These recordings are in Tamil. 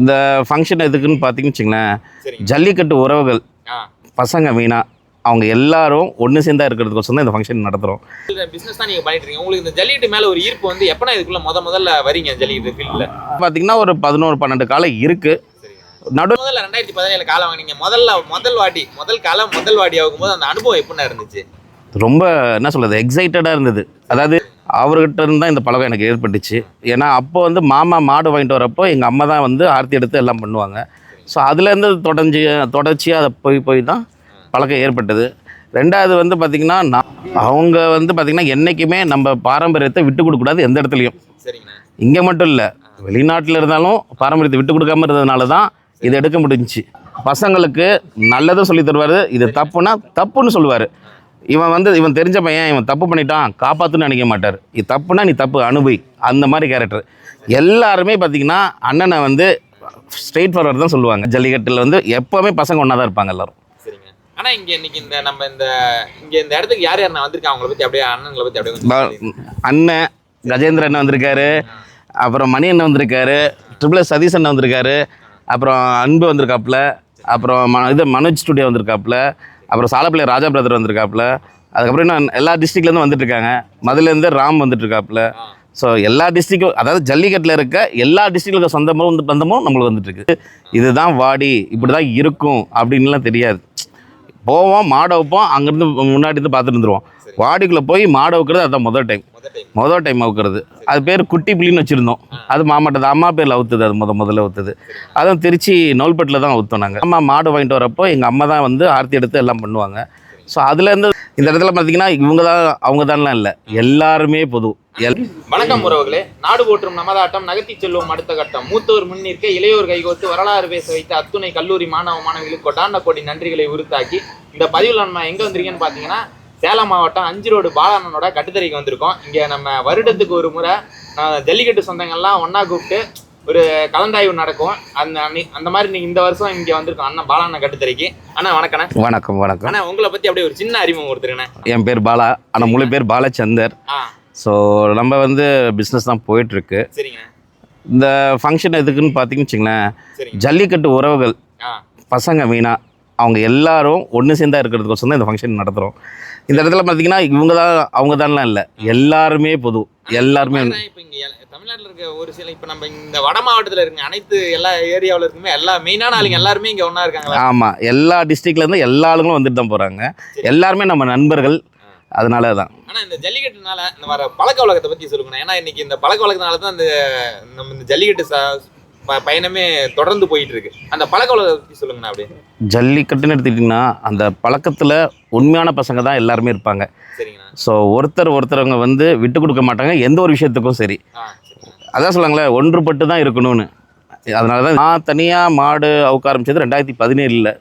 இந்த ஃபங்க்ஷன் எதுக்குன்னு பார்த்தீங்கன்னு வச்சுங்களேன் ஜல்லிக்கட்டு உறவுகள். பசங்க மீனா அவங்க எல்லாரும் ஒன்று சேர்ந்தா இருக்கிறதுக்கோசம் தான் இந்த ஃபங்க்ஷன் நடத்துகிறோம் பிசினஸ் தான் நீங்க பண்ணிட்டு இருக்கீங்க. உங்களுக்கு இந்த ஜல்லிக்கட்டு மேல ஒரு ஈர்ப்பு வந்து எப்பனா இதுக்குள்ள முத முதல்ல வரீங்க ஜல்லிக்கட்டு ஃபீல்ட்ல பார்த்தீங்கன்னா ஒரு பதினோரு பன்னெண்டு காலம் இருக்குது நடு முதல்ல ரெண்டாயிரத்தி பதினேழு காலம் வாங்கினீங்க. முதல்ல முதல் வாட்டி முதல் காலம் முதல் வாடி ஆகும்போது அந்த அனுபவம் எப்படிண்ணா இருந்துச்சு? ரொம்ப என்ன சொல்கிறது எக்ஸைட்டடாக இருந்தது. அதாவது அவர்கிட்ட இருந்து தான் இந்த பழக்கம் எனக்கு ஏற்பட்டுச்சு. ஏன்னா அப்போ வந்து மாமா மாடு வாங்கிட்டு வரப்போ எங்கள் அம்மா தான் வந்து ஆர்த்தி எடுத்து எல்லாம் பண்ணுவாங்க. ஸோ அதுலேருந்து தொடர்ச்சி தொடர்ச்சியாக அதை போய் போய் தான் பழக்கம் ஏற்பட்டது. ரெண்டாவது வந்து பார்த்திங்கன்னா நான் அவங்க வந்து பார்த்திங்கன்னா என்றைக்குமே நம்ம பாரம்பரியத்தை விட்டு கொடுக்கக்கூடாது எந்த இடத்துலையும். இங்கே மட்டும் இல்லை வெளிநாட்டில் இருந்தாலும் பாரம்பரியத்தை விட்டு கொடுக்காம இருந்ததுனால தான் இதை எடுக்க முடிஞ்சுச்சு. பசங்களுக்கு நல்லதும் சொல்லி தருவார் இது தப்புனா தப்புன்னு சொல்லுவார். இவன் வந்து இவன் தெரிஞ்ச பையன் இவன் தப்பு பண்ணிட்டான் காப்பாற்றுன்னு நினைக்க மாட்டார். இது தப்புனா நீ தப்பு அனுபவி. அந்த மாதிரி கேரக்டர் எல்லாருமே பார்த்தீங்கன்னா அண்ணனை வந்து ஸ்ட்ரெயிட் ஃபார்வர்ட் தான் சொல்லுவாங்க. ஜல்லிக்கட்டில் வந்து எப்போவுமே பசங்க ஒன்றா தான் இருப்பாங்க எல்லாரும். சரிங்க. ஆனா இங்க இன்னைக்கு இந்த நம்ம இந்த இங்க இந்த இடத்துக்கு யார் யார் வந்திருக்காங்க அவங்கள பத்தி அப்படியே அண்ணன்களை பத்தி அப்படியே. அண்ணன் கஜேந்திர அண்ணன் வந்திருக்காரு. அப்புறம் மணி அண்ணன் வந்திருக்காரு. ட்ரிபிள் எஸ் சதீஷ் அண்ணன் வந்திருக்காரு. அப்புறம் அன்பு வந்திருக்காப்புல. அப்புறம் ம இது மனோஜ் ஸ்டுடியோ வந்திருக்காப்புல. அப்புறம் சாலப்பிள்ளை ராஜா பிரதர் வந்திருக்காப்புல. அதுக்கப்புறம் இன்னும் எல்லா டிஸ்ட்ரிக்ட்லேருந்து வந்துட்டுருக்காங்க மதுலேருந்து ராம் வந்துட்டு இருக்காப்புல ஸோ எல்லா டிஸ்ட்ரிக்டும் அதாவது ஜல்லிக்கட்டில் இருக்க எல்லா டிஸ்ட்ரிக்டில் சொந்தமும் வந்து பந்தமும் நம்மளுக்கு வந்துட்டுருக்கு. இதுதான் வாடி இப்படி தான் இருக்கும் அப்படின்லாம் தெரியாது. போவோம் மாடை வைப்போம் அங்கேருந்து முன்னாடி இருந்து பார்த்துட்டு இருந்துருவோம் வாடிக்குள்ளே போய் மாடை வைக்கிறது அதுதான் முதல் டைம் முதல் டைம் அவுக்கிறது. அது பேர் குட்டி புலின்னு வச்சுருந்தோம். அது மாமாட்டது அம்மா பேரில் அவுத்துது அது முத முதல்ல அவுத்துது. அதுவும் திருச்சி நோல்பட்டில் தான் அவுத்தோம் நாங்கள் அம்மா மாடு வாங்கிட்டு வரப்போ எங்கள் அம்மா தான் வந்து ஆர்த்தி எடுத்து எல்லாம் பண்ணுவாங்க. ஸோ அதுலேருந்து இந்த இடத்துல பார்த்தீங்கன்னா இவங்க தான் அவங்க தான்லாம் இல்லை. எல்லாருமே பொது. எல் வணக்கம் உறவுகளே. நாடு போற்றும் நமதாட்டம் நகர்த்தி செல்வோம் அடுத்த கட்டம். மூத்தோர் முன்னிற்க இளையோர் கைகோத்து வரலாறு பேச வைத்த அத்துணை கல்லூரி மாணவ மாணவிகளுக்கு கொண்டாண்ட கோடி நன்றிகளை உறுத்தாக்கி இந்த பதிவில் நம்ம எங்கே வந்திருக்கேன்னு பார்த்தீங்கன்னா சேலம் மாவட்டம் அஞ்சு ரோடு பாலானனோட கட்டுத்தரைக்கு வந்திருக்கோம். இங்கே நம்ம வருடத்துக்கு ஒரு முறை ஜல்லிக்கட்டு சொந்தங்கள்லாம் ஒன்றா கூப்பிட்டு ஒரு கலந்தாய்வு நடக்கும். அந்த அன்னி- அந்த மாதிரி நீங்க இந்த வருஷம் இங்க வந்திருக்கோம். அண்ணன் பாலாண்ணன் கட்டுத்தரைக்கு. அண்ணா வணக்கண்ணே. வணக்கம் வணக்கம். அண்ணா உங்களை பத்தி அப்படியே ஒரு சின்ன அறிமுகம் கொடுத்துருங்கண்ணே. என் பேர் பாலா. ஆனால் முழு பேர் பாலச்சந்தர். ஸோ நம்ம வந்து பிஸ்னஸ் தான் போயிட்டுருக்கு. சரிங்கண்ணே. இந்த ஃபங்க்ஷன் எதுக்குன்னு பார்த்தீங்கன்னு வச்சுங்களேன். சரிங்க. ஜல்லிக்கட்டு உறவுகள். பசங்க மெயினாக அவங்க எல்லாரும் ஒன்று சேர்ந்தா இருக்கிறதுக்கோசம் தான் இந்த ஃபங்க்ஷன் நடத்துகிறோம் இந்த இடத்துல பார்த்தீங்கன்னா இவங்க தான் அவங்க தான்லாம் இல்லை. எல்லாருமே பொது எல்லாருமே தமிழ்நாட்டுல இருக்க ஒரு சில இப்ப நம்ம இந்த வட மாவட்டத்துல இருக்க அனைத்து எல்லா ஏரியாவுல இருக்குமே எல்லா மெயினான ஆளுங்க எல்லாருமே இங்க ஒண்ணா இருக்காங்களா? ஆமாம் எல்லா டிஸ்ட்ரிக்ட்லேருந்து எல்லா ஆளுங்களும் வந்துட்டு தான் போகிறாங்க எல்லாருமே நம்ம நண்பர்கள். அதனால தான் ஆனா இந்த ஜல்லிக்கட்டுனால இந்த வர பழக்க வழக்கத்தை பத்தி சொல்லுங்க ஏன்னா இன்னைக்கு இந்த பழக்க வழக்கத்தினால தான் இந்த நம்ம இந்த ஜல்லிக்கட்டு பயணமே தொடர்ந்து போயிட்டு இருக்கு அந்த பழக்க பத்தி சொல்லுங்கண்ணா அப்படியே. ஜல்லிக்கட்டுன்னு எடுத்துக்கிட்டிங்கன்னா அந்த பழக்கத்தில் உண்மையான பசங்க தான் எல்லாருமே இருப்பாங்க. சரிங்கண்ணா. ஸோ ஒருத்தர் ஒருத்தரவங்க வந்து விட்டு கொடுக்க மாட்டாங்க எந்த ஒரு விஷயத்துக்கும் சரி. அதான் சொல்லுவாங்களே ஒன்றுபட்டு தான் இருக்கணும்னு. அதனால தான் நான் தனியாக மாடு அவுக்க ஆரம்பிச்சது ரெண்டாயிரத்தி பதினேழில்.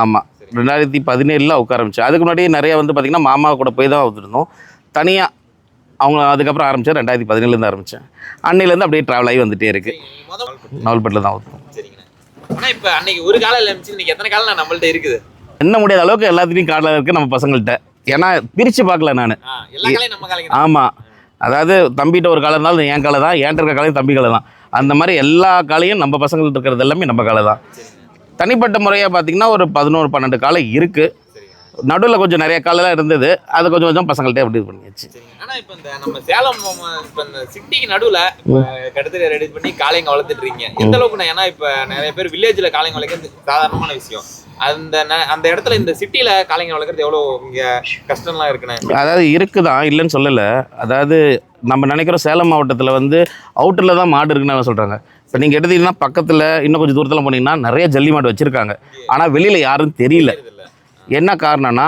ஆமாம் ரெண்டாயிரத்தி பதினேழில் அவுக்க ஆரம்பிச்சேன். அதுக்கு முன்னாடி நிறைய வந்து பார்த்திங்கன்னா மாமா கூட போய் தான் அவுத்துருந்தோம் தனியாக அவங்க அதுக்கப்புறம் ஆரம்பித்தேன் ரெண்டாயிரத்தி பதினேழுலேருந்து ஆரம்பித்தேன் அன்னையிலேருந்து அப்படியே ட்ராவல் ஆகி வந்துட்டே சரிங்க முதல் நவல்பட்டில் தான் அவுத்தோம் சரிங்கண்ணா. ஆனா இப்ப அன்னைக்கு ஒரு காலம் இருந்துச்சு இன்னைக்கு எத்தனை காலம் நம்மள்ட்ட இருக்குது? என்ன முடியாத அளவுக்கு எல்லாத்துலேயும் காட்டில் இருக்குது நம்ம பசங்கள்கிட்ட ஏன்னா பிரித்து பார்க்கல நான். ஆமாம் அதாவது தம்பிகிட்ட ஒரு காலம் இருந்தாலும் என் காலை தான். என்கிட்ட இருக்க காலையும் தம்பி காலை தான். அந்த மாதிரி எல்லா காலையும் நம்ம பசங்கள்ட்ட இருக்கிறது எல்லாமே நம்ம காலை தான். தனிப்பட்ட முறையாக பார்த்தீங்கன்னா ஒரு பதினோரு பன்னெண்டு காலை இருக்குது நடுவில் கொஞ்சம் நிறைய காலெல்லாம் இருந்தது. அது கொஞ்சம் கொஞ்சம் பசங்கள்ட்டே அப்படி இது பண்ணியாச்சு. சரிங்க. ஆனா இப்ப இந்த நம்ம சேலம் இப்ப இந்த சிட்டிக்கு நடுவுல கடத்தல ரெடி பண்ணி காளைங்க வளர்த்துட்டு இருக்கீங்க எந்த அளவுக்கு ஏன்னா இப்ப நிறைய பேர் வில்லேஜ்ல காளைங்க வளர்க்கறது சாதாரணமான விஷயம். அந்த அந்த இடத்துல இந்த சிட்டில காளைங்க வளர்க்கறது எவ்வளவு இங்க கஷ்டம்லாம் இருக்குண்ணே? அதாவது இருக்குதான் இல்லைன்னு சொல்லலை. அதாவது நம்ம நினைக்கிறோம் சேலம் மாவட்டத்தில் வந்து அவுட்டரில் தான் மாடு இருக்குன்னு சொல்கிறாங்க இப்போ நீங்கள் எடுத்தீங்கன்னா பக்கத்தில் இன்னும் கொஞ்சம் தூரத்தில் போனீங்கன்னா நிறைய ஜல்லி மாடு வச்சுருக்காங்க. ஆனால் வெளியில் யாரும் தெரியல. என்ன காரணம்னா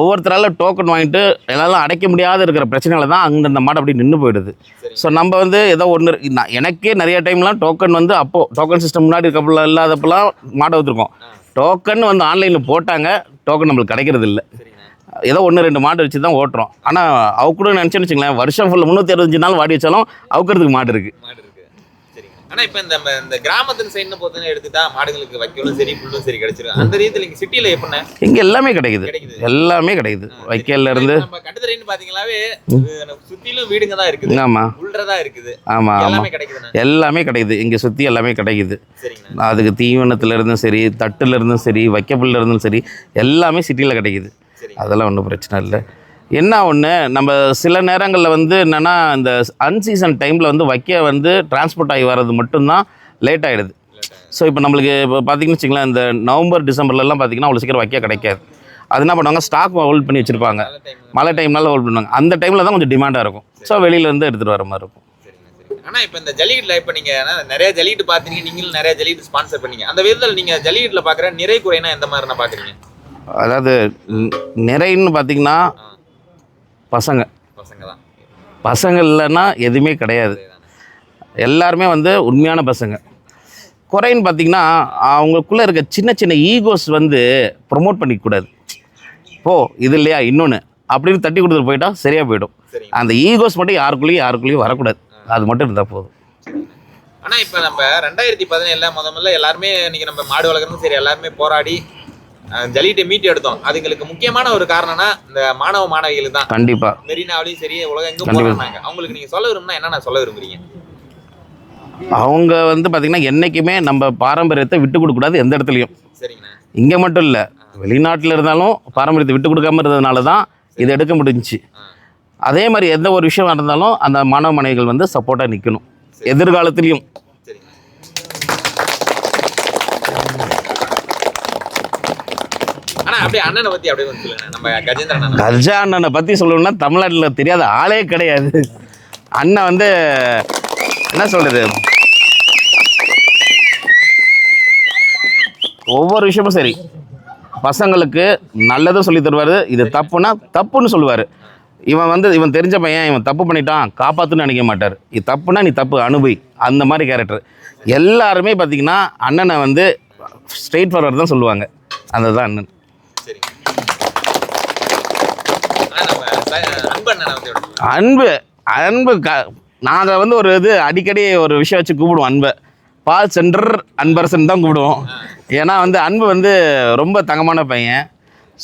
ஒவ்வொருத்தரால டோக்கன் வாங்கிட்டு எல்லாம் அடைக்க முடியாத இருக்கிற பிரச்சனைகளை தான் அந்தந்த மாடு அப்படி நின்று போயிடுது. ஸோ நம்ம வந்து ஏதோ ஒன்று எனக்கே நிறைய டைம்லாம் டோக்கன் வந்து அப்போது டோக்கன் சிஸ்டம் முன்னாடி இருக்கப்பல இல்லாதப்பெல்லாம் மாடை வச்சுருக்கோம் டோக்கன் வந்து ஆன்லைனில் போட்டாங்க டோக்கன் நம்மளுக்கு கிடைக்கிறது இல்லை. ஏதோ ஒன்று ரெண்டு மாடு வச்சு தான் ஓட்டுறோம். ஆனால் அவ கூட நினச்சேன்னு வச்சுங்களேன் வருஷம் ஃபுல்லாக முந்நூற்றி அறுபத்தஞ்சு நாள் வாடி வச்சாலும் அவுக்கிறதுக்கு மாடு இருக்குது ஆனா இப்ப இந்த இந்த கிராமத்தின் சைடுன்னு போதுன்னு எடுத்துட்டா மாடுகளுக்கு வைக்கலும் சரி புல்லும் சரி கிடைச்சிரும். அந்த ரீதியில இங்க சிட்டில எப்படின்னா இங்கே எல்லாமே கிடைக்குது. கிடைக்குது. எல்லாமே கிடைக்குது. வைக்கல்ல இருந்து நம்ம கட்டுத்தரைன்னு பாத்தீங்களாவே சுத்திலும் வீடுங்க தான் இருக்குது. ஆமாம் உள்ளதா இருக்குது. ஆமாம் ஆமாம் எல்லாமே கிடைக்குதுண்ணா. எல்லாமே கிடைக்குது. இங்கே சுற்றி எல்லாமே கிடைக்குது. அதுக்கு தீவனத்துல இருந்தும் சரி தட்டுல இருந்தும் சரி வைக்கப்புல்ல இருந்தும் சரி எல்லாமே சிட்டியில் கிடைக்குது. அதெல்லாம் ஒன்றும் பிரச்சனை இல்லை. என்ன ஒன்று நம்ம சில நேரங்களில் வந்து என்னென்னா இந்த அன்சீசன் டைமில் வந்து வைக்க வந்து டிரான்ஸ்போர்ட் ஆகி வர்றது மட்டும்தான் லேட் ஆகிடுது ஸோ இப்போ நம்மளுக்கு இப்போ பார்த்தீங்கன்னு வச்சுங்களேன் இந்த நவம்பர் டிசம்பர்லலாம் பார்த்தீங்கன்னா அவ்வளோ சீக்கிரம் வைக்க கிடைக்காது. அது என்ன பண்ணுவாங்க? ஸ்டாக் ஹோல்ட் பண்ணி வச்சுருப்பாங்க. மழை டைம்னால ஹோல்ட் பண்ணுவாங்க. அந்த டைமில் தான் கொஞ்சம் டிமாண்டாக இருக்கும். ஸோ வெளியிலேருந்து எடுத்துகிட்டு வர மாதிரி இருக்கும். சரிங்க சரிங்க. ஆனா இப்ப இந்த ஜல்லிக்கட்டுல இப்ப நீங்க ஆனா நிறைய ஜல்லிக்கட்டு பாத்தீங்க நீங்களும் நிறைய ஜல்லிக்கட்டு ஸ்பான்சர் பண்ணீங்க. அந்த விதத்துல நீங்க ஜல்லிக்கட்டுல பாக்குற நிறை குறைனா எந்த மாதிரி நான் பாக்குறீங்க? அதாவது நிறைன்னு பார்த்தீங்கன்னா பசங்க. பசங்க தான் பசங்க இல்லைன்னா எதுவுமே கிடையாது. எல்லாருமே வந்து உண்மையான பசங்க. குறைன்னு பார்த்தீங்கன்னா அவங்களுக்குள்ளே இருக்க சின்ன சின்ன ஈகோஸ் வந்து ப்ரொமோட் பண்ணிக்கக்கூடாது போ இது இல்லையா இன்னொன்று அப்படின்னு தட்டி கொடுத்துட்டு போயிட்டா சரியாக போயிடும். அந்த ஈகோஸ் மட்டும் யாருக்குள்ளேயும் யாருக்குள்ளேயும் வரக்கூடாது. அது மட்டும் இருந்தால் போதும். ஆனா இப்ப நம்ம ரெண்டாயிரத்தி பதினேழுல முத முதல்ல எல்லாருமே இன்னைக்கு நம்ம மாடு வளர்க்குறதும் சரி எல்லாருமே போராடி ஜல்லிக்கட்டை மீட்டு எடுத்தோம். அதுங்களுக்கு முக்கியமான ஒரு காரணம்னா இந்த மாணவ மாணவிகள் தான். கண்டிப்பாக மெரினாவிலையும் சரி உலகம் எங்க கண்டிப்பா. போறாங்க அவங்களுக்கு நீங்க சொல்ல விரும்புனா என்ன சொல்ல விரும்புறீங்க? அவங்க வந்து பார்த்திங்கன்னா என்றைக்குமே நம்ம பாரம்பரியத்தை விட்டு கொடுக்கக்கூடாது எந்த இடத்துலையும். சரிங்கண்ணா. இங்கே மட்டும் இல்லை வெளிநாட்டில் இருந்தாலும் பாரம்பரியத்தை விட்டு கொடுக்காம இருந்ததுனால தான் இது எடுக்க முடிஞ்சுச்சு. அதே மாதிரி எந்த ஒரு விஷயம் நடந்தாலும் அந்த மாணவ மாணவிகள் வந்து சப்போர்ட்டாக நிற்கணும் எதிர்காலத்துலேயும் சரிங்க ஆனா அப்படியே அண்ணனை பத்தி அப்படியே சொல்லுங்க. நம்ம கஜேந்திரன் அண்ணனை பற்றி சொல்லணும்னா தமிழ்நாட்டில் தெரியாத ஆளே கிடையாது. அண்ணன் வந்து என்ன சொல்கிறது ஒவ்வொரு விஷயமும் சரி. பசங்களுக்கு நல்லதும் சொல்லி தருவார். இது தப்புனா தப்புன்னு சொல்லுவார். இவன் வந்து இவன் தெரிஞ்ச பையன் இவன் தப்பு பண்ணிட்டான் காப்பாற்றுன்னு நினைக்க மாட்டார். இது தப்புனா நீ தப்பு அனுபவி. அந்த மாதிரி கேரக்டர் எல்லாருமே பார்த்தீங்கன்னா அண்ணனை வந்து ஸ்ட்ரெயிட் ஃபார்வர்ட் தான் சொல்லுவாங்க. அந்த தான் அண்ணன் சரிங்க ஆனா நம்ம ச- அன்பு அண்ணனை வந்து எப்படி சொல்லுங்க? அன்பு அன்பு க நாங்கள் வந்து ஒரு இது அடிக்கடி ஒரு விஷயம் வச்சு கூப்பிடுவோம் அன்பை. பால் சென்டர் அன்பரசன் தான் கூப்பிடுவோம். ஏன்னா வந்து அன்பு வந்து ரொம்ப தங்கமான பையன்.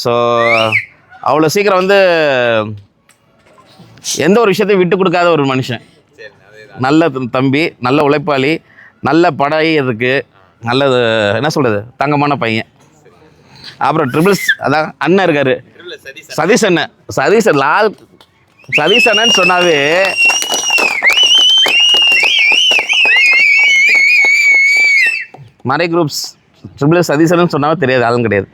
ஸோ அவ்வளோ சீக்கிரம் வந்து எந்த ஒரு விஷயத்தையும் விட்டு கொடுக்காத ஒரு மனுஷன். நல்ல தம்பி நல்ல உழைப்பாளி நல்ல படை இருக்கு நல்ல என்ன சொல்கிறது தங்கமான பையன். அப்புறம் ட்ரிபிள்ஸ் அதான் அண்ணன் இருக்காரு. சதீஷ் அண்ணன். சதீஷ் லால் சதீஷ் அண்ணன் சொன்னாவே மறை குரூப்ஸ் ட்ரிபிள் அண்ணன் சொன்னாவே தெரியாது ஆளும் கிடையாது.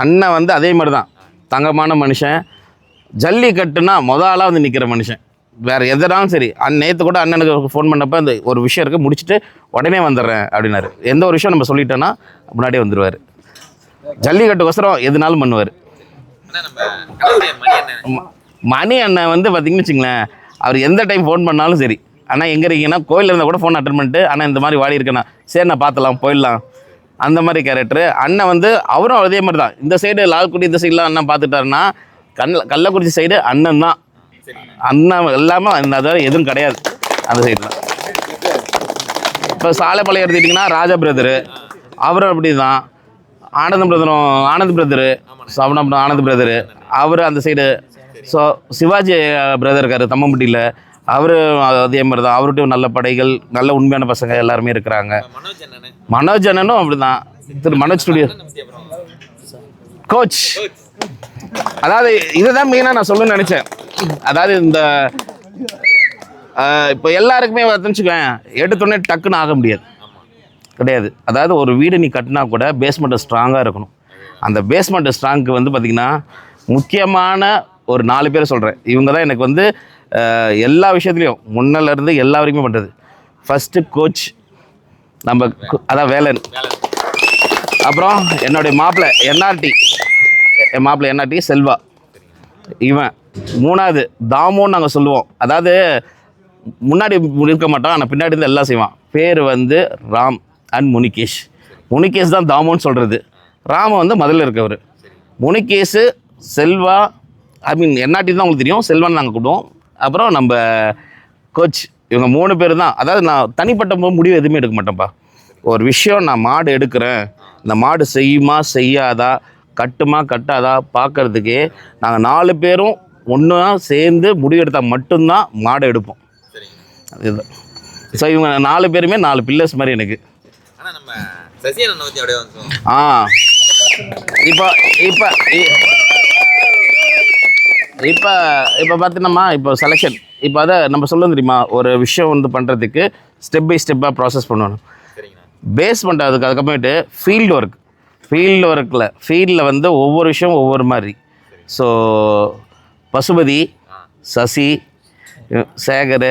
அண்ணன் வந்து அதே மாதிரி தான் தங்கமான மனுஷன். ஜல்லிக்கட்டுனா முத ஆளாக வந்து நிற்கிற மனுஷன். வேறு எதனாலும் சரி அன் நேற்று கூட அண்ணனுக்கு ஃபோன் பண்ணப்போ இந்த ஒரு விஷயம் இருக்குது முடிச்சுட்டு உடனே வந்துடுறேன் அப்படின்னாரு. எந்த ஒரு விஷயம் நம்ம சொல்லிட்டோன்னா முன்னாடியே வந்துடுவார் ஜல்லிக்கட்டுக்கோசரம் எதுனாலும் பண்ணுவார். மணி அண்ணன் வந்து பார்த்தீங்கன்னு வச்சுங்களேன் அவர் எந்த டைம் ஃபோன் பண்ணாலும் சரி. ஆனால் எங்கே இருக்கீங்கன்னா கோயிலில் இருந்தால் கூட ஃபோன் அட்டன் பண்ணிட்டு ஆனால் இந்த மாதிரி வாடி இருக்கேண்ணா சரி நான் பார்த்துலாம் போயிடலாம். அந்த மாதிரி கேரக்டர் அண்ணன் வந்து அவரும் அதே மாதிரி தான். இந்த சைடு லால்குடி இந்த சைடுலாம் அண்ணன் பார்த்துட்டாருன்னா கல்ல கள்ளக்குறிச்சி சைடு அண்ணன் தான். அண்ணன் எல்லாமே அந்த அதாவது எதுவும் கிடையாது அந்த சைடு தான் இப்போ சாலைப்பாளையம் எடுத்துக்கிட்டிங்கன்னா ராஜா பிரதரு அவரும் அப்படி தான் ஆனந்த பிரதரும் ஆனந்த் பிரதரு சவணம் ஆனந்த் பிரதரு அவர் அந்த சைடு ஸோ சிவாஜி பிரதர் இருக்கார் தம்மம்பட்டியில். அவர் அதே மாதிரி தான் அவர்கிட்ட நல்ல படைகள் நல்ல உண்மையான பசங்க எல்லாருமே இருக்கிறாங்க. மனோஜ் அண்ணனும் அப்படி தான் திரு மனோஜ் ஸ்டுடியோ கோச் அதாவது அதாவது இதுதான் மெயினாக நான் சொல்லணும்னு நினச்சேன். அதாவது இந்த இப்போ எல்லாருக்குமே வச்சுக்கோங்க எடுத்தோடனே டக்குன்னு ஆக முடியாது. கிடையாது. அதாவது ஒரு வீடு நீ கட்டினா கூட பேஸ்மெண்ட்டு ஸ்ட்ராங்காக இருக்கணும். அந்த பேஸ்மெண்ட்டு ஸ்ட்ராங்க்கு வந்து பார்த்திங்கன்னா முக்கியமான ஒரு நாலு பேர் சொல்கிறேன் இவங்க தான் எனக்கு வந்து எல்லா விஷயத்துலையும் முன்னிலேருந்து எல்லா வரைக்குமே பண்ணுறது ஃபஸ்ட்டு கோச் நம்ம அதான் வேலன். அப்புறம் என்னுடைய மாப்பிள்ளை என்ஆர்டி. என் மாப்பிள்ளை என்ஆர்டி செல்வா. இவன். மூணாவது தாமோன்னு நாங்கள் சொல்லுவோம். அதாவது முன்னாடி இருக்க மாட்டான் ஆனால் பின்னாடி இருந்து எல்லாம் செய்வான். பேர் வந்து ராம் அண்ட் முனிகேஷ். முனிகேஷ் தான் தாமோன்னு சொல்கிறது ராம வந்து முதல்ல இருக்கவர். முனிகேஷு செல்வா ஐ மீன் என்ஆர்டி தான் உங்களுக்கு தெரியும். செல்வான்னு நாங்கள் கூப்பிடுவோம். அப்புறம் நம்ம கோச் இவங்க மூணு பேர் தான் அதாவது நான் தனிப்பட்ட முடிவு எதுவுமே எடுக்க மாட்டேன்ப்பா. ஒரு விஷயம் நான் மாடு எடுக்கிறேன். இந்த மாடு செய்யுமா செய்யாதா கட்டுமா கட்டாதா பார்க்கறதுக்கே நாங்கள் நாலு பேரும் ஒன்றா சேர்ந்து முடிவெடுத்தால் மட்டும்தான் மாடை எடுப்போம். அதுதான் ஸோ இவங்க நாலு பேருமே நாலு பில்லர்ஸ் மாதிரி எனக்கு. ஆ. இப்போ இப்போ இப்போ இப்போ பார்த்தீங்கன்னா இப்போ செலெக்ஷன் இப்போ அதை நம்ம சொல்லுவோம் தெரியுமா? ஒரு விஷயம் வந்து பண்ணுறதுக்கு ஸ்டெப் பை ஸ்டெப்பாக ப்ராசஸ் பண்ணணும். சரிங்கண்ணா. பேஸ் பண்ணுறதுக்கு அதுக்கப்புறமேட்டு ஃபீல்டு ஒர்க் ஃபீல்டு ஒர்க்கில் ஃபீல்டில் வந்து ஒவ்வொரு விஷயம் ஒவ்வொரு மாதிரி. ஸோ பசுபதி சசி சேகர்